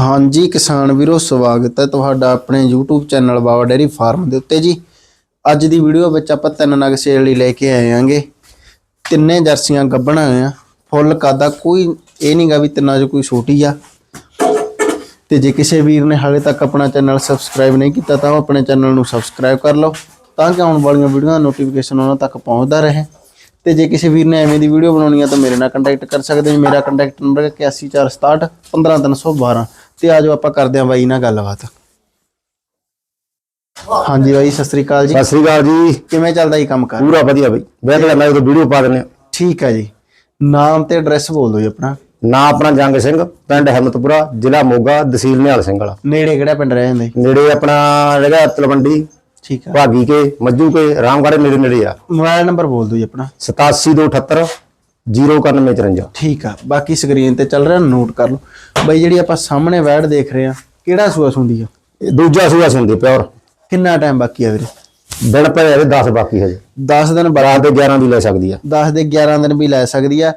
ਹਾਂਜੀ ਕਿਸਾਨ ਵੀਰੋ, ਸਵਾਗਤ ਹੈ ਤੁਹਾਡਾ ਆਪਣੇ YouTube channel Baba dairy farm ਦੇ ਉੱਤੇ ਜੀ। ਅੱਜ ਦੀ ਵੀਡੀਓ ਵਿੱਚ ਆਪਾਂ ਤਿੰਨ ਨਗ ਸੇਲ ਲਈ ਲੈ ਕੇ ਆਏ ਆਂਗੇ ਤਿੰਨੇ ਜਰਸੀਆਂ ਗੱਭਣਾ ਆ। ਫੁੱਲ ਕਾਦਾ ਕੋਈ ਇਹ ਨਹੀਂਗਾ ਵੀ ਤਿੰਨਾਂ 'ਚ ਕੋਈ ਛੋਟੀ ਆ। ਤੇ ਜੇ ਕਿਸੇ ਵੀਰ ਨੇ ਹਾਲੇ ਤੱਕ ਆਪਣਾ ਚੈਨਲ ਸਬਸਕ੍ਰਾਈਬ ਨਹੀਂ ਕੀਤਾ ਤਾਂ ਉਹ ਆਪਣੇ ਚੈਨਲ ਨੂੰ ਸਬਸਕ੍ਰਾਈਬ ਕਰ ਲਓ ਤਾਂ ਕਿ ਆਉਣ ਵਾਲੀਆਂ ਵੀਡੀਓਆਂ ਦਾ ਨੋਟੀਫਿਕੇਸ਼ਨ ਉਹਨਾਂ ਤੱਕ ਪਹੁੰਚਦਾ ਰਹੇ। ਤੇ ਜੇ ਕਿਸੇ ਵੀਰ ਨੇ ਐਵੇਂ ਦੀ ਵੀਡੀਓ ਬਣਾਉਣੀ ਆ ਤਾਂ ਮੇਰੇ ਨਾਲ ਕੰਟੈਕਟ ਕਰ ਸਕਦੇ ਹੋ ਮੇਰਾ ਕੰਟੈਕਟ ਨੰਬਰ ਹੈ 8146 15312 ਤੇ ਆਜੋ ਆਪਾਂ ਕਰਦੇ ਹਾਂ ਬਾਈ ਨਾਲ ਗੱਲਬਾਤ। ਹਾਂਜੀ ਬਾਈ ਸਤਿ ਸ੍ਰੀ ਅਕਾਲ ਜੀ। ਸਤਿ ਸ੍ਰੀ ਅਕਾਲ ਜੀ। ਕਿਵੇਂ ਚੱਲਦਾ ਜੀ ਕੰਮ ਕਰ? ਪੂਰਾ ਵਧੀਆ ਬਈ। ਬੈਠ ਕੇ ਮੈਂ ਵੀਡੀਓ ਪਾ ਦਿੰਦੇ ਹਾਂ। ਠੀਕ ਹੈ ਜੀ। ਨਾਮ ਤੇ ਐਡਰੈਸ ਬੋਲ ਦਿਓ ਜੀ ਆਪਣਾ। ਨਾਂ ਆਪਣਾ ਜੰਗ ਸਿੰਘ ਪਿੰਡ ਹਿੰਮਤਪੁਰਾ ਜ਼ਿਲ੍ਹਾ ਮੋਗਾ ਤਹਿਸੀਲ ਨਿਹਾਲ ਸਿੰਘ ਵਾਲਾ। ਨੇੜੇ ਕਿਹੜਾ ਪਿੰਡ ਰਹਿ ਜਾਂਦੇ? ਨੇੜੇ ਆਪਣਾ ਹੈਗਾ ਤਲਵੰਡੀ ਠੀਕ ਹੈ ਭਾਗੀ ਕੇ ਮੱਜੂ ਕੇ ਰਾਮਗੜ੍ਹ ਨੇੜੇ ਨੇੜੇ ਆ। ਮੋਬਾਈਲ ਨੰਬਰ ਬੋਲ ਦਿਓ ਜੀ ਆਪਣਾ। 87278 09154 ਠੀਕ ਆ ਬਾਕੀ ਸਕਰੀਨ ਤੇ ਚੱਲ ਰਿਹਾ ਨੋਟ ਕਰ ਲਓ। ਬਾਈ ਜਿਹੜੀ ਆਪਾਂ ਸਾਹਮਣੇ ਵੈੜ ਦੇਖ ਰਹੇ ਆ ਕਿਹੜਾ ਸੂਆ ਸੁੰਦੀ ਆ? ਇਹ ਦੂਜਾ ਸੂਆ ਸੁਣਦੀ ਪਿਓਰ ਕਿੰਨਾ ਟਾਈਮ ਬਾਕੀ ਆ ਵੀਰੇ? ਦਿਨ ਪਏ ਇਹਦੇ 10 ਬਾਕੀ ਹਜੇ। 10 ਦਿਨ ਬਾਅਦ ਦੇ 11 ਦੀ ਲੈ ਸਕਦੀ ਆ। 10 ਦੇ 11 ਦਿਨ ਵੀ ਲੈ ਸਕਦੀ ਆ।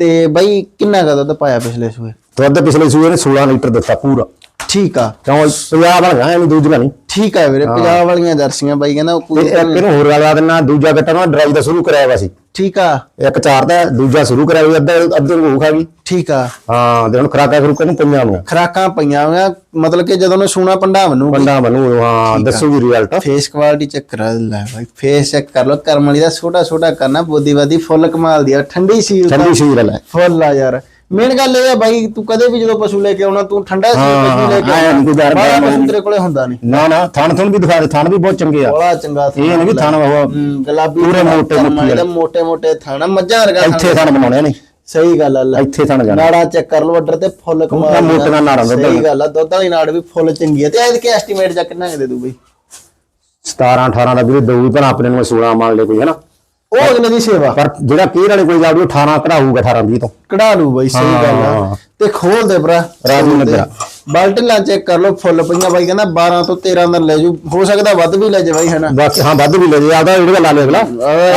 ਤੇ ਬਾਈ ਕਿੰਨਾ ਕਾ ਦੁੱਧ ਪਾਇਆ ਪਿਛਲੇ ਸੂਏ? ਦੁੱਧ ਪਿਛਲੇ ਸੂਏ ਨੇ 16 ਲੀਟਰ ਦਿੱਤਾ ਪੂਰਾ। ਠੀਕ ਆ। ਕਿਉਂ ਪੰਜਾਬ ਵਾਲਾ ਇਹਨੂੰ ਦੂਜਾ ਨਹੀਂ। ਠੀਕ ਆ ਵੀਰੇ ਪੰਜਾਬ ਵਾਲੀਆਂ ਜਰਸੀਆਂ ਬਾਈ ਕਹਿੰਦਾ ਕੋਈ ਇਹਨੂੰ ਹੋਰ ਲਗਾ ਦੇਣਾ ਦੂਜਾ ਨਾ ਡਰਾਈਵ ਦਾ ਸ਼ੁਰੂ ਕਰਾਇਆ ਵਾ ਸੀ ਠੀਕ ਆ। ਇੱਕ ਚਾਰ ਦਾ ਦੂਜਾ ਸ਼ੁਰੂ ਕਰਾਇਆ ਵੀ ਅੱਧਾ ਅੱਧੇ ਨੂੰ ਖਾ ਗਈ ਠੀਕ ਆ। ਹਾਂ ਤੇ ਹੁਣ ਖਰਾਕਾ ਖਰੂ ਨੂੰ ਪਈਆਂ ਹੋਣੀਆਂ ਖਰਾਕਾਂ ਪਈਆਂ ਹੋਈਆਂ ਮਤਲਬ ਕਿ ਜਦੋਂ ਨੇ ਸੂਣਾ ਪੰਡਾ ਨੂੰ ਬੰਦਾ ਬਣੂ ਹਾਂ ਦੱਸੂਗੀ ਰਿਜ਼ਲਟ ਫੇਸ ਕੁਆਲਿਟੀ ਚੈੱਕ ਕਰ ਲੈ ਬਾਈ ਫੇਸ ਚੈੱਕ ਕਰ ਲੋ ਕਰਮ ਵਾਲੀ ਦਾ ਛੋਟਾ ਛੋਟਾ ਕਰਨਾ ਬੋਦੀਵਾਦੀ ਫੁੱਲ ਕਮਾਲ ਦੀ ਆ ਠੰਡੀ ਸੀਲ ਠੰਡੀ ਸ਼ੀਰ ਲੈ। ਫੁੱਲ ਆ ਯਾਰ। ਮੇਨ ਗੱਲ ਇਹ ਆ ਬਾਈ ਤੂੰ ਕਦੇ ਵੀ ਜਦੋਂ ਪਸ਼ੂ ਲੈ ਕੇ ਆਉਣਾ ਤੂੰ ਠੰਡਾ ਸੀ ਪਸ਼ੂ ਲੈ ਕੇ ਬਾਹਲਾ ਬਾਹਰ ਪਸ਼ੂ ਤੇਰੇ ਕੋਲੇ ਹੁੰਦਾ ਨਹੀਂ। ਨਾ ਨਾ ਥਣ ਥਣ ਵੀ ਦਿਖਾ ਦੇ ਥਣ ਵੀ ਬਹੁਤ ਚੰਗੇ ਆ। ਬੜਾ ਚੰਗਾ ਇਹ ਨਹੀਂ ਵੀ ਥਣ ਉਹ ਗੁਲਾਬੀ ਪੂਰੇ ਮੋਟੇ ਮੁੱਠੀ ਮੋਟੇ ਮੋਟੇ ਥਾਣਾ ਮੱਝਾਂ ਵਰਗਾ ਥਾਣਾ। ਇੱਥੇ ਥਣ ਬਣਾਉਣੇ ਨੇ ਸਹੀ ਗੱਲ ਆ ਲੈ। ਇੱਥੇ ਥਣ ਜਾਣਾ। ਨਾੜਾ ਚੈੱਕ ਕਰ ਲਓ ਆਰਡਰ ਤੇ ਫੁੱਲ ਕਮਾਲ ਮੋਟੀਆਂ ਨਾੜਾਂ ਦੁੱਧ ਸਹੀ ਗੱਲ ਆ ਦੁੱਧ ਵਾਲੀ ਨਾੜ ਵੀ ਫੁੱਲ ਚੰਗੀ ਆ। ਤੇ ਐਦ ਕੇ ਐਸਟੀਮੇਟ ਜਾ ਕਿੰਨਾ ਦੇ ਦੂ ਬਈ? 17 18 ਦਾ ਵੀ ਦਊ ਪਰ ਆਪਣੇ ਨੂੰ 16 ਮੰਨ ਲੈ ਕੋਈ ਹੈ ਨਾ। ਉਹ ਅਗਲੇ ਦੀ ਸੇਵਾ? ਪਰ ਜਿਹੜਾ ਕੇਰ ਵਾਲੇ ਕੋਈ ਜਾਊ 18 ਕਢਾਊਗਾ 18 20 ਤੋਂ। ਕਢਾ ਲੂ ਬਈ ਸਹੀ ਗੱਲ ਆ। ਤੇ ਖੋਲ ਦੇ ਭਰਾ ਰਾਜੂ ਨਗਰਾ। ਬਲਟਲਾਂ ਚੈੱਕ ਕਰ ਲਓ ਫੁੱਲ ਪਈਆਂ ਬਾਈ ਕਹਿੰਦਾ 12 ਤੋਂ 13 ਦਿਨ ਲੈ ਜੂ ਹੋ ਸਕਦਾ ਵੱਧ ਵੀ ਲੈ ਜੇ ਬਾਈ ਹਨਾ ਬਾਕੀ ਹਾਂ ਵੱਧ ਵੀ ਲੈ ਜੇ ਆਦਾ ਜਿਹੜਾ ਲਾ ਲੈ ਅਗਲਾ।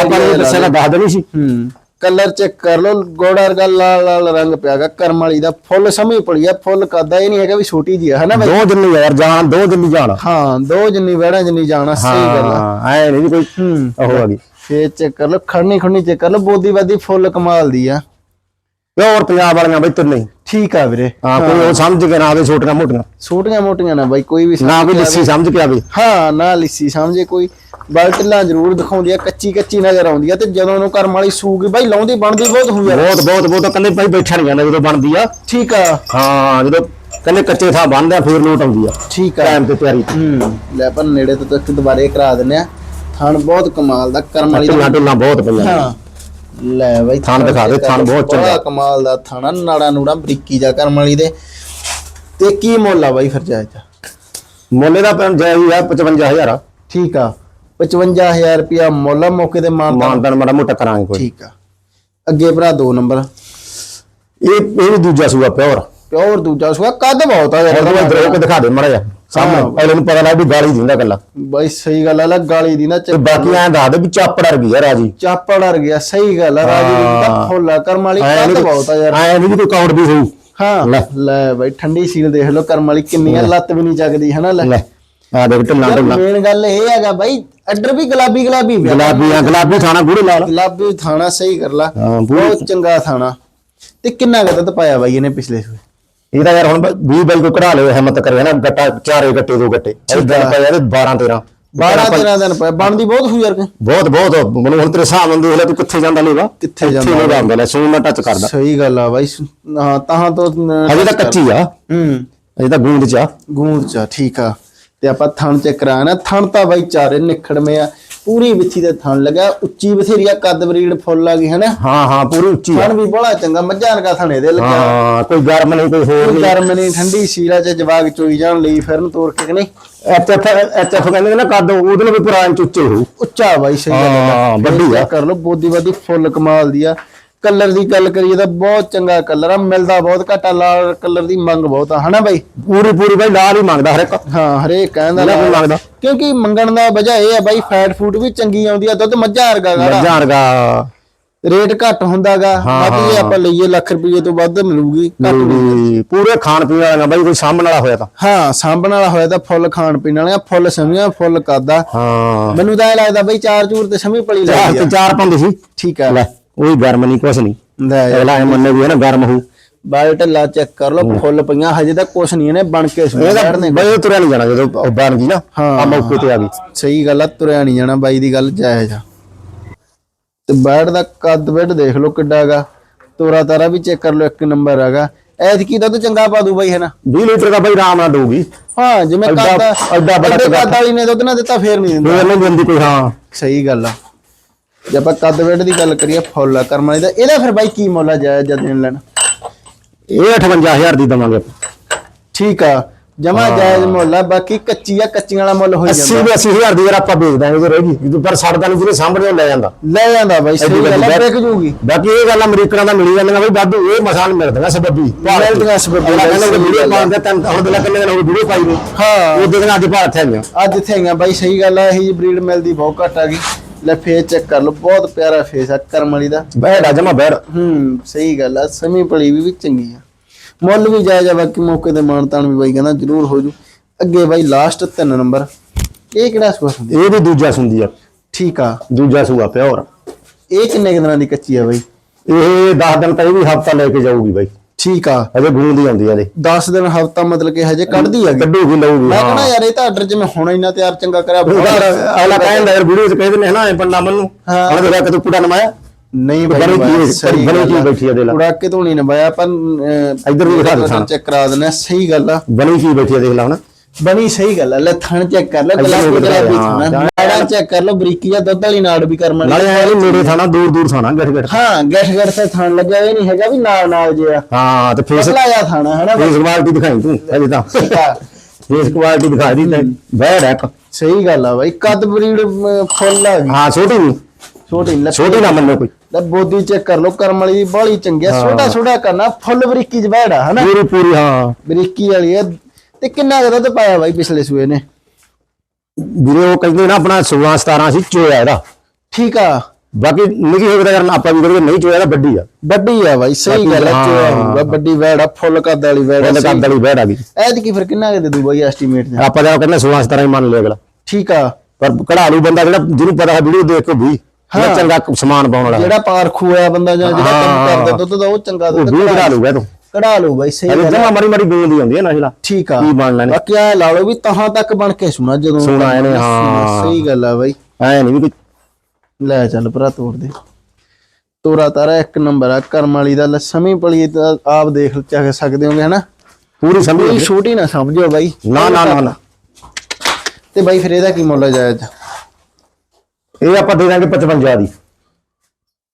ਆਪਾਂ ਨੂੰ ਦੱਸਿਆ ਤਾਂ ਦੱਸ ਦੇਣੀ ਸੀ। ਹੂੰ। ਕਲਰ ਚੈੱਕ ਕਰ ਲਓ ਗੋੜਾ ਵਰਗਾ ਲਾਲ ਲਾਲ ਰੰਗ ਪਿਆਗਾ ਕਰਮ ਵਾਲੀ ਦਾ ਫੁੱਲ ਸਮੀ ਪੜੀ ਆ ਫੁੱਲ ਕਾਦਾ ਇਹ ਨਹੀਂ ਹੈਗਾ ਵੀ ਛੋਟੀ ਜੀ ਆ ਹਨਾ ਬਾਈ? ਦੋ ਦਿਨ ਨਹੀਂ ਯਾਰ ਜਾਣ ਦੋ ਦਿਨ ਨਹੀਂ ਜਾਣ। ਹਾਂ ਦੋ ਜਿੰਨੀ ਵਹਿੜਾਂ ਜਿੰਨੀ ਜਾਣਾ ਸਹੀ ਗੱਲ ਆ। ਹਾਂ ਐ ਨਹੀਂ ਕੋਈ ਹੂੰ। ਉਹ ਆ ਗਈ। ਫੇਰ ਚੈੱਕ ਕਰ ਲਓ ਖੜਨੀ ਖੜਨੀ ਚੈੱਕ ਕਰ ਲਓ ਬੋਦੀ ਬਾਦੀ ਫੁੱਲ ਕਮਾਲ ਦੀ ਆ। ਪਿਓਰ ਪੰਜਾਬ ਵਾਲੀਆਂ ਬਈ ਤੁਰ ਨਹੀਂ ਠੀਕ ਆ ਵੀਰੇ। ਹਾਂ ਕੋਈ ਉਹ ਸਮਝ ਕੇ ਨਾ ਆਵੇ ਛੋਟੀਆਂ ਮੋਟੀਆਂ। ਛੋਟੀਆਂ ਮੋਟੀਆਂ ਨਾ ਬਾਈ ਕੋਈ ਵੀ ਨਾ ਕੋਈ ਲੱਸੀ ਸਮਝ ਕੇ ਆਵੇ। ਹਾਂ ਨਾ ਲਿੱਸੀ ਸਮਝੇ ਕੋਈ। ਬਲਟਲਾਂ ਜ਼ਰੂਰ ਦਿਖਾਉਂਦੀ ਆ ਕੱਚੀ ਕੱਚੀ ਨਜ਼ਰ ਆਉਂਦੀ ਆ ਤੇ ਜਦੋਂ ਉਹਨੂੰ ਕਰਮ ਵਾਲੀ ਸੂਗੀ ਬਾਈ ਲਾਉਂਦੀ ਬਣਦੀ ਬਹੁਤ ਹੋਈ ਯਾਰ ਬਹੁਤ ਬਹੁਤ ਬਹੁਤ ਕੱਲੇ ਭਾਈ ਬੈਠਾ ਨਹੀਂ ਜਾਂਦਾ ਜਦੋਂ ਬਣਦੀ ਆ। ਠੀਕ ਆ। ਹਾਂ ਜਦੋਂ ਕੱਲੇ ਕੱਚੇ ਥਾਂ ਬਣਦੇ ਆ ਫੇਰ ਲੋਟ ਆਉਂਦੀ ਆ। ਠੀਕ ਆ। ਟਾਈਮ ਤੇ ਤਿਆਰੀ। ਹੂੰ ਲੈ ਪਰ ਨੇੜੇ ਤੋਂ ਤੱਕ ਦੁਬਾਰੇ ਕਰਾ ਦਿੰਨੇ ਆ। ਥਣ ਬਹੁਤ ਕਮਾਲ ਦਾ ਕਰਮ ਵਾਲੀ ਦਾ। ਢੁੱਲਾਂ ਬਹੁਤ ਪਈਆਂ ਹਾਂ। ਲੈ ਬਾਈ ਥਣ ਦਿਖਾ ਦੇ, ਥਣ ਬਹੁਤ ਚੰਗਾ। ਕਮਾਲ ਦਾ ਥਣਾ ਨਾੜਾ ਨੂੜਾ ਬਰੀਕੀ ਜਾ ਕਰਮ ਵਾਲੀ ਦੇ। ਤੇ ਕੀ ਮੁੱਲ ਆ ਬਾਈ ਫਿਰ ਜਾਇਜ਼? ਮੁੱਲੇ ਦਾ ਜਾਈ ਆ 55000 ਆ। ਠੀਕ ਆ। 55000 ਰੁਪਿਆ ਮੁੱਲ ਮੌਕੇ ਤੇ ਮਾਨ ਮਾਨਦਾਨ ਮਾੜਾ ਮੋਟਾ ਕਰਾਂਗੇ ਕੋਈ। ਠੀਕ ਆ। ਅੱਗੇ ਭਰਾ ਦੋ ਨੰਬਰ। ਇਹ ਇਹ ਵੀ ਦੂਜਾ ਸੂਆ ਪਿਓਰ। ਪਿਓਰ ਦੂਜਾ ਸੁਆ ਕੱਦ ਬਹੁਤ ਆ ਯਾਰ। ਇਧਰ ਕੇ ਦਿਖਾ ਦੇ ਮੜਾ ਜਾ ਸਾਹਮਣੇ। ਅਗਲੇ ਨੂੰ ਪਤਾ ਲੱਗ ਵੀ ਗਾਲੀ ਦਿੰਦਾ ਕੱਲਾ ਬਾਈ ਸਹੀ ਗੱਲ ਆ ਲੈ ਗਾਲੀ ਦੀ ਨਾ ਤੇ ਬਾਕੀ ਐਂ ਦੱਸ ਦੇ ਵੀ ਚਾਪੜ ਅਰ ਗਈ ਆ ਰਾਜੀ। ਚਾਪੜ ਅਰ ਗਿਆ ਸਹੀ ਗੱਲ ਆ ਰਾਜੀ। ਦੀ ਫੁੱਲ ਕਰਮ ਵਾਲੀ ਕੱਦ ਬਹੁਤ ਆ ਯਾਰ। ਐਂ ਨਹੀਂ ਵੀ ਕੋਈ ਕਾਊਂਟ ਵੀ ਹੋਊ। ਹਾਂ ਲੈ। ਲੈ ਬਾਈ ਠੰਡੀ ਸੀਲ ਦੇਖ ਲਓ ਕਰਮ ਵਾਲੀ ਕਿੰਨੀ ਆ ਲੱਤ ਵੀ ਨਹੀਂ ਚੱਕਦੀ ਹਨਾ ਲੈ। ਲੈ। ਆ ਦੇਖ ਢਿੱਲਾਂ ਢੁੱਲਾਂ। ਮੇਨ ਗੱਲ ਇਹ ਹੈਗਾ ਬਾਈ ਅੱਡਰ ਵੀ ਗੁਲਾਬੀ ਗੁਲਾਬੀ ਪਿਆ। ਗੁਲਾਬੀਆਂ ਗੁਲਾਬੀ ਥਾਣਾ ਗੂੜੇ ਲਾਲ ਗੁਲਾਬੀ ਥਾਣਾ ਸਹੀ ਕਰ ਲਾ। ਹਾਂ, ਬਹੁਤ ਚੰਗਾ ਥਾਣਾ। ਤੇ ਕਿੰਨਾ ਕੁ ਦੁੱਧ ਪਾਇਆ ਬਾਈ ਇਹਨੇ ਪਿਛਲੇ ਸੂਏ? ਇਹਦਾ ਯਾਰ ਹੁਣ 20 ਬਾਈ ਕੋ ਕਢਾ ਲਿਓ ਹਿੰਮਤ ਕਰੇ ਨਾ ਗੱਟਾ ਚਾਰੇ ਗੱਟੇ ਦੋ ਗੱਟੇ। ਇਹ ਦਿਨ ਪਏ ਯਾਰ 12 13 12 13 ਦਿਨ ਪਏ। ਬਣਦੀ ਬਹੁਤ ਹੋਈ ਯਾਰ ਕਿ? ਬਹੁਤ ਬਹੁਤ। ਮੈਨੂੰ ਹੁਣ ਤੇਰੇ ਹਿਸਾਬ ਨਾਲ ਦੇਖ ਲੈ ਤੂੰ ਕਿੱਥੇ ਜਾਂਦਾ ਲੇਵਾ? ਕਿੱਥੇ ਜਾਂਦਾ ਕਿੱਥੇ ਜਾਂਦਾ ਲੈ ਸੂਨ ਨਾਲ ਟੱਚ ਕਰਦਾ। ਸਹੀ ਗੱਲ ਆ ਬਾਈ। ਸ- ਹਾਂ ਤਾਂ ਤੋਂ ਹਜੇ ਤਾਂ ਕੱਚੀ ਆ। ਹੂੰ। ਅਜੇ ਤਾਂ ਗੂੰਦ ਚ ਆ। ਗੂੰਦ ਚਾ ਠੀਕ ਆ। ਤੇ ਆਪਾਂ ਥਣ ਚੈੱਕ ਨਾ ਥਣ ਤਾਂ ਬਾਈ ਚਾਰੇ ਨਿਖੜਵੇਂ ਆ। ਪੂਰੀ ਵਿੱਥੀ ਤੇ ਥਣ ਲੱਗਾ ਉੱਚੀ ਬਥੇਰੀ ਆ ਕੱਦ ਬਰੀਡ ਫੁੱਲ ਆ ਗਈ ਹਨਾ? ਹਾਂ ਹਾਂ ਪੂਰੀ ਉੱਚੀ ਥਣ ਵੀ ਬੜਾ ਚੰਗਾ ਮੱਝਾਂ ਵਰਗਾ ਥਣੇ ਦੇ ਲੱਗਿਆ। ਹਾਂ ਕੋਈ ਗਰਮ ਨਹੀਂ ਕੋਈ ਹੋਰ ਨਹੀਂ। ਗਰਮ ਨਹੀਂ ਠੰਡੀ ਸੀਲਾ ਚ ਜਵਾਗ ਚੋਈ ਜਾਣ ਲਈ ਫਿਰਨ ਤੋਰ ਕੇ ਨਹੀਂ? ਐਚਐਫ ਐਚਐਫ ਕਹਿੰਦੇ ਨੇ ਨਾ ਕੱਦ ਉਹਦੇ ਨਾਲ ਵੀ ਪੁਰਾਣ ਚ ਉੱਚੇ ਹੋਊ। ਉੱਚਾ ਬਾਈ ਸਹੀ ਗੱਲ ਹੈ ਹਾਂ ਵੱਡੀ ਆ। ਕਰ ਲੋ ਬੋਦੀ ਬਾਦੀ ਫੁੱਲ ਕਮਾਲ ਦੀ ਆ। ਕਲਰ ਦੀ ਗੱਲ ਕਰੀਏ ਤਾਂ ਬਹੁਤ ਚੰਗਾ ਕਲਰ ਆ ਮਿਲਦਾ ਬਹੁਤ ਘਟਾ ਲਾਲ ਕਲਰ ਦੀ ਮੰਗ ਬਹੁਤ ਆ ਹਨਾ ਬਾਈ? ਪੂਰੀ ਪੂਰੀ ਬਾਈ ਲਾਲ ਹੀ ਮੰਗਦਾ ਹਰ ਇੱਕ ਹਾਂ ਹਰੇਕ ਕਹਿੰਦਾ ਲਾਲ। ਮੰਗਦਾ। ਕਿਉਂਕਿ ਮੰਗਣ ਦਾ ਵਜ੍ਹਾ ਇਹ ਆ ਬਾਈ ਫੈਟ ਫੂਡ ਵੀ ਚੰਗੀ ਆਉਂਦੀ ਆ ਦੁੱਧ ਮੱਝਾਂ ਵਰਗਾ ਗਾੜਾ ਮੱਝਾਂ ਵਰਗਾ। ਰੇਟ ਘੱਟ ਹੁੰਦਾਗਾ ਹਾਂ, ਬਾਕੀ ਜੇ ਹਾਂ। ਆਪਾਂ ਲਈਏ ਲੱਖ ਰੁਪਏ ਤੋਂ ਵੱਧ ਮਿਲੂਗੀ ਘੱਟ ਪੂਰੇ ਖਾਣ ਪੀਣ ਵਾਲੀਆਂ ਬਾਈ ਕੋਈ ਸਾਂਭਣ ਵਾਲਾ ਹੋਇਆ ਤਾਂ। ਹਾਂ ਸਾਂਭਣ ਵਾਲਾ ਹੋਇਆ ਤਾਂ ਫੁੱਲ ਖਾਣ ਪੀਣ ਵਾਲੀਆਂ ਫੁੱਲ ਸਮੀਆਂ ਫੁੱਲ ਕਾਦਾ। ਹਾਂ। ਮੈਨੂੰ ਤਾਂ ਇਹ ਲੱਗਦਾ ਬਈ ਚਾਰ ਚੂਰ ਤੇ ਸਮੀ ਪਲੀ ਲੱਗਦੀ ਆ। ਚਾਰ ਪਾਉਂਦੇ ਸੀ। ਠੀਕ ਆ। ਲੈ। ਉਹੀ ਗਰਮ ਨਹੀਂ ਕੁਛ ਨਹੀਂ। ਲੈ। ਅਗਲਾ ਇਹ ਮੰਨੇ ਵੀ ਹੈ ਨਾ ਗਰਮ ਹੋ ਬਾਲ ਢੱਲਾ ਚੈੱਕ ਕਰ ਲਓ ਫੁੱਲ ਪਈਆਂ ਹਜੇ ਤਾਂ ਕੁਛ ਨਹੀਂ ਇਹਨੇ ਬਣ ਕੇ ਸੁਣਿਆ ਇਹਦਾ ਨੇ ਬਈ ਉਹ ਤੁਰਿਆ ਨਹੀਂ ਜਾਣਾ ਜਦੋਂ ਉਹ ਬਣ ਗਈ ਨਾ ਹਾਂ। ਆ ਮੌਕੇ ਤੇ ਆ ਗਈ। ਸਹੀ ਗੱਲ ਆ ਤੁਰਿਆ ਨਹੀਂ ਜਾਣਾ ਬਾਈ ਦੀ ਗੱਲ ਜਾਇਜ਼ ਆ। ਤੇ ਬੈਡ ਦਾ ਕੱਦ ਬੈਡ ਦੇਖ ਲਓ ਕਿੱਡਾ ਹੈਗਾ। ਤੋਰਾ ਤਾਰਾ ਵੀ ਚੈੱਕ ਕਰ ਲਓ ਇੱਕ ਨੰਬਰ ਹੈਗਾ। ਐਤਕੀ ਦਾ ਤਾਂ ਚੰਗਾ ਪਾ ਦੂ ਬਾਈ ਹੈ ਨਾ? 20 ਲੀਟਰ ਦਾ ਬਈ ਆਰਾਮ ਨਾਲ ਦਊਗੀ। ਹਾਂ ਜਿਵੇਂ ਐਡਾ- ਕੱਦ ਐਡਾ ਬੜਾ ਕੱਦ। ਕੱਦ ਵਾਲੀ ਨੇ ਦੁੱਧ ਨਾ ਦਿੱਤਾ ਫੇਰ ਨਹੀਂ ਦਿੰਦਾ। ਫੇਰ ਨਹੀਂ ਦਿੰਦੀ ਕੋਈ ਹਾਂ। ਸਹੀ ਗੱਲ ਆ। ਜੇ ਆਪਾਂ ਕੱਦ ਬੈਡ ਦੀ ਗੱਲ ਕਰੀਏ ਫੁੱਲ ਕਰਮ ਵਾਲੀ ਦਾ ਇਹਦਾ ਫਿਰ ਬਾਈ ਕੀ ਮੁੱਲ ਆ ਜਾਇਜ਼ ਜਦ ਦੇਣ ਲੈਣ? ਇਹ 58000 ਦੀ ਦਵਾਂਗੇ ਆਪਾਂ। ਠੀਕ ਆ ਜਮਾ ਜਾਇਜ਼ ਮੁੱਲ ਆ ਬਾਕੀ ਕੱਚੀ ਆ ਕੱਚੀਆਂ ਵਾਲਾ ਮੁੱਲ ਹੋਈ 80 ਜਾਂਦਾ। ਵੀ 80000 ਦੀ ਯਾਰ ਆਪਾਂ ਵੇਚ ਦਾਂਗੇ ਜੇ ਰਹੇਗੀ ਜਦੋਂ ਪਰ ਸੜਦਾ ਨਹੀਂ ਜਿਹਨੇ ਸਾਹਮਣੇ ਲੈ ਜਾਂਦਾ। ਲੈ ਜਾਂਦਾ ਬਾਈ ਸਹੀ ਗੱਲ ਆ ਵਿਕ ਜੂਗੀ। ਬਾਕੀ ਇਹ ਗੱਲ ਅਮਰੀਕਨਾਂ ਦਾ ਮਿਲੀ ਜਾਂਦੀਆਂ ਬਈ ਵਾਧੂ ਇਹ ਮਸਾਲ ਮਿਲਦੀਆਂ ਸਬੱਬੀ। ਮਿਲਦੀਆਂ ਸਬੱਬੀ, ਕਹਿੰਦਾ ਵੀਡੀਓ। ਪਾਉਂਦੇ ਤੈਨੂੰ ਹੁਣ ਦਿਲਾ ਕਿੰਨੇ ਦਿਨ ਹੋ ਗਏ ਵੀਡੀਓ ਪਾਈ ਨੂੰ ਹਾਂ। ਉਹ ਦਿਨ ਅੱਜ ਭਾਰਤ ਹੈਗੀਆਂ। ਅੱਜ ਇੱਥੇ ਆਈਆਂ ਬਾਈ ਸਹੀ ਗੱਲ ਆ ਇਹੀ ਬਰੀਡ ਮਿਲਦੀ ਬਹੁਤ ਘੱਟ ਆ ਗਈ। ਲੈ ਫੇਸ ਚੈੱਕ ਕਰ ਲਓ ਬਹੁਤ ਪਿਆਰਾ ਫੇਸ ਆ ਕਰਮ ਵਾਲੀ ਦਾ। ਬੈਠਾ ਜਮਾ ਬੈਠ। ਹੂੰ ਸਹੀ ਗੱਲ ਆ ਸਮੀ ਪਲੀ ਵੀ, ਵੀ ਚੰਗੀ ਆ। ਮੁੱਲ ਵੀ ਜਾਇਜ਼ ਆ ਬਾਕੀ ਮੌਕੇ ਤੇ ਮਾਨਤਾਨ ਵੀ ਬਾਈ ਕਹਿੰਦਾ ਜ਼ਰੂਰ ਹੋ ਜੂ। ਅੱਗੇ ਬਾਈ ਲਾਸਟ 3 ਨੰਬਰ ਇਹ ਕਿਹੜਾ ਸੂਆ ਹੁੰਦਾ ਇਹ ਵੀ ਦੂਜਾ ਸੁੰਦੀ ਆ। ਠੀਕ ਆ। ਦੂਜਾ ਸੂਆ ਪਿਆ ਹੋਰ ਇਹ ਕਿੰਨੇ ਕੁ ਦਿਨਾਂ ਦੀ ਕੱਚੀ ਆ ਬਾਈ? ਇਹ 10 ਦਿਨ ਤਾਂ ਇਹ ਵੀ ਹਫਤਾ ਲੈ ਕੇ ਜਾਊਗੀ ਬਾਈ। ਠੀਕ ਆ ਅਜੇ ਗੂੰਦੀ ਆਉਂਦੀ ਆ ਇਹਦੇ 10 ਦਿਨ ਹਫਤਾ ਮਤਲਬ ਕਿ ਹਜੇ ਕੱਢਦੀ ਆ ਕੱਢੂਗੀ ਲਊਗੀ ਮੈਂ ਕਹਿੰਦਾ ਯਾਰ ਇਹ ਤਾਂ ਆਰਡਰ ਜਿਵੇਂ ਹੁਣ ਇੰਨਾ ਤਿਆਰ ਚੰਗਾ ਕਰਿਆ ਅਗਲਾ ਕਹਿੰਦਾ ਯਾਰ ਵੀਡੀਓ ਚ ਕਹਿੰਦੇ ਨੇ ਹਨਾ ਐ ਪੰਡਾ ਮੰਨੂ ਹਾਂ। ਹੁਣ ਦੇਖਾ ਕਿ ਤੂੰ ਪੁੱਟਾ ਨਮਾਇਆ ਨਹੀਂ ਬਣੀ ਕੀ- ਬਣੀ ਕੀ। ਬੈਠੀ ਆ ਦੇਖ ਲਾ। ਉੜਾਕੇ ਤੋਂ ਨਹੀਂ ਨਵਾਇਆ ਪਰ ਇੱਧਰ ਵੀ ਦਿਖਾ ਦੇ। ਚੈੱਕ ਕਰਾ ਦਿੰਦੇ ਸਹੀ ਗੱਲ ਆ ਬਣੀ ਕੀ ਬੈਠੀ ਆ ਦੇਖ ਲਾ ਹੁਣ ਬਣੀ ਸਹੀ ਗੱਲ ਆ ਲੈ ਥਣ ਚੈੱਕ ਕਰ ਲੈ ਵੀ ਗੁਲਾਬੀ ਹਾਂ, ਥਣ ਜਾਂ- ਨਾੜਾ ਚੈੱਕ ਕਰ ਲਓ ਬਰੀਕੀ ਆ ਦੁੱਧ ਵਾਲੀ ਨਾੜ ਵੀ ਕਰਮ ਵਾਲੀ ਨਾਲੇ ਐ ਨੀ ਨੇੜੇ ਥਾਣਾ ਦੂਰ ਦੂਰ ਥਾਣਾ ਗੱਠ ਗੱਠ। ਹਾਂ ਗੈਠ ਗੈਠ ਤੇ ਥਣ ਲੱਗਿਆ ਇਹ ਨਹੀਂ ਹੈਗਾ ਵੀ ਨਾਲ ਨਾਲ ਜਿਆ ਹਾਂ ਤੇ ਫੇਸ ਪਤਲਾ ਜਿਹਾ ਥਣ ਹੈ ਨਾ? ਫੇਸ ਕੁਆਲਿਟੀ ਦਿਖਾਈ ਤੂੰ ਅਜੇ ਤਾਂ। ਆ। ਫੇਸ ਕੁਆਲਿਟੀ ਦਿਖਾ ਦੀ ਤੇ ਬਹਿ ਰਹਿ ਇੱਕ ਸਹੀ ਗੱਲ ਆ ਬਾਈ ਕੱਦ ਬਰੀਡ ਅਮ, ਫੁੱਲ ਆ ਗਈ ਹਾਂ ਛੋਟੀ ਨਹੀਂ। ਛੋਟੀ ਲੱਤ ਛੋਟੀ ਨਾ ਮੰਨੋ ਕੋਈ। ਲੈ ਬੋਦੀ ਚੈੱਕ ਕਰ ਲਓ ਕਰਮ ਵਾਲੀ ਬਾਹਲੀ ਚੰਗੀ ਆ। ਛੋਟਾ ਛੋਟਾ ਕਰਨਾ ਫੁੱਲ ਬਰੀਕੀ ਚ ਬੈੜਾ ਹਨਾ? ਪੂਰੀ ਪੂਰੀ ਹਾਂ। ਬਰੀਕੀ ਵਾਲੀ ਆ ਤੇ ਕਿੰਨਾ ਕੁ ਦੁੱਧ ਪਾਇਆ ਬਾਈ ਪਿਛਲੇ ਸੂਏ ਨੇ? ਵੀਰੇ ਉਹ ਕਹਿੰਦੇ ਨਾ ਆਪਣਾ 16 17 ਸੀ ਚੋਇਆ ਇਹਦਾ। ਠੀਕ ਆ। ਬਾਕੀ ਨਿੱਕੀ ਹੋਵੇ ਤਾਂ ਕਰਨ ਆਪਾਂ ਵੀ ਕਹਿੰਦੇ ਨਹੀਂ ਚੋਇਆ ਤਾਂ ਵੱਡੀ ਆ। ਵੱਡੀ ਆ ਬਾਈ ਸਹੀ ਗੱਲ ਆ ਹਾਂ। ਚੋਇਆ ਹੋਊਗਾ ਵੱਡੀ ਵੈੜ ਆ ਫੁੱਲ ਕੱਦ ਵਾਲੀ ਵੈੜ ਆ ਸਹੀ। ਕੰਦ ਵਾਲੀ ਬੈਠ ਆ ਗਈ। ਐਤ ਕੀ ਫਿਰ ਕਿੰਨਾ ਕੁ ਦੇ ਦੂ ਬਾਈ ਐਸਟੀਮੇਟ ਦਾ ਆਪਾਂ ਤਾਂ ਕਹਿੰਦੇ 16 17 ਹੀ ਮੰਨ ਲਿਆ ਅਗਲਾ। ਠੀਕ ਆ। ਪਰ ਕਢਾਲੂ ਬੰਦਾ ਜਿਹੜਾ ਜਿਹਨੂੰ ਪਤਾ ਹੈ ਵੀਡੀਓ ਦੇਖ ਕੇ ਵੀ। ਚੰਗਾ ਸਮਾਨ ਪਾਉਣ ਵਾਲਾ। ਜਿਹੜਾ ਪਾਰਖੂ ਹੋਇਆ ਬੰਦਾ ਜਾਂ ਜਿਹੜਾ ਕੰਮ। ਕਰਦਾ ਦੁੱਧ ਦਾ ਉਹ ਚੰਗਾ ਦੁੱਧ ਕਢਾ ਲੂਗਾ ਤੂੰ ਕਢਾ ਲਓ ਬਾਈ ਸਹੀ ਗੱਲ। ਜਮਾ ਮਰੀ ਮਰੀ ਬੂੰਦ ਦੀ ਆਉਂਦੀ ਹੈ ਨਾ ਜਿਹੜਾ ਠੀਕ ਆ। ਕੀ ਬਣਨਾ ਨੇ ਬਾਕੀ ਆ ਲਾ ਲਓ ਵੀ ਤਹਾਂ ਤੱਕ ਬਣ ਕੇ ਸੁਣਾ ਜਦੋਂ ਸੁਣਾ ਇਹਨੇ, ਹਾਂ। ਸਹੀ ਗੱਲ ਆ ਬਾਈ। ਐ ਨਹੀਂ ਵੀ ਲੈ ਚੱਲ ਭਰਾ ਤੋੜ ਦੇ। ਤੋਰਾ ਤਾਰਾ ਇੱਕ ਨੰਬਰ ਆ ਕਰਮ ਵਾਲੀ ਦਾ ਲਸਮੀ ਪਲੀ ਤਾਂ ਆਪ ਦੇਖ ਚੱਕ ਸਕਦੇ ਹੋਗੇ ਹਨਾ? ਪੂਰੀ ਸਮਝ ਛੋਟੀ ਨਾ ਸਮਝਿਓ ਬਾਈ। ਨਾ ਨਾ ਨਾ ਤੇ ਬਾਈ ਫਿਰ ਇਹਦਾ ਕੀ ਮੁੱਲ ਆ ਜਾਇਜ਼? ਇਹ ਆਪਾਂ ਦੇ ਦਾਂਗੇ 55 ਦੀ।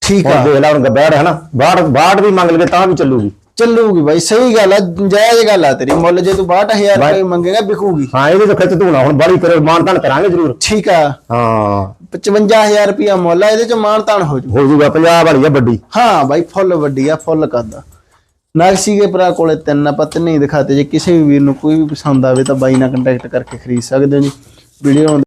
ਠੀਕ ਆ। ਦੇਖ ਲਾ ਹੁਣ ਬੈਠ ਹੈ ਨਾ ਬਾਹਰ ਬਾਹਰ ਵੀ ਮੰਗ ਲਵੇ ਤਾਂ ਵੀ ਚੱਲੂਗੀ। ਚੱਲੂਗੀ ਬਾਈ ਸਹੀ ਗੱਲ ਆ ਜਾਇਜ਼ ਗੱਲ ਆ ਤੇਰੀ। ਮੁੱਲ ਜੇ ਤੂੰ 62000 ਰੁਪਏ ਮੰਗੇਗਾ ਵਿਕੂਗੀ। ਹਾਂ ਇਹਦੇ ਤੋਂ ਖਿੱਚ ਤੂੰ ਨਾ ਹੁਣ ਬੜੀ ਕਰੋ ਮਾਨਤਾਨ ਕਰਾਂਗੇ ਜ਼ਰੂਰ। ਠੀਕ ਆ। ਹਾਂ। 55000 ਰੁਪਿਆ ਮੁੱਲ ਆ ਇਹਦੇ ਚ ਮਾਨਤਾਨ ਹੋ ਜੂ। ਹੋ ਜੂਗਾ 50 ਵਾਲੀ ਆ ਵੱਡੀ। ਹਾਂ ਬਾਈ ਫੁੱਲ ਵੱਡੀ ਆ ਫੁੱਲ ਕੱਦ ਨਾਗਸੀ ਦੇ ਭਰਾ ਕੋਲੇ ਤਿੰਨ ਆਪਾਂ ਤਿੰਨੇ ਹੀ ਦਿਖਾਤੇ। ਜੇ ਕਿਸੇ ਵੀ ਵੀਰ ਨੂੰ ਕੋਈ ਵੀ ਪਸੰਦ ਆਵੇ ਤਾਂ ਬਾਈ ਨਾਲ ਕੰਟੈਕਟ ਕਰਕੇ ਖਰੀਦ ਸਕਦੇ ਹੋ ਜੀ। ਵੀਡੀਓ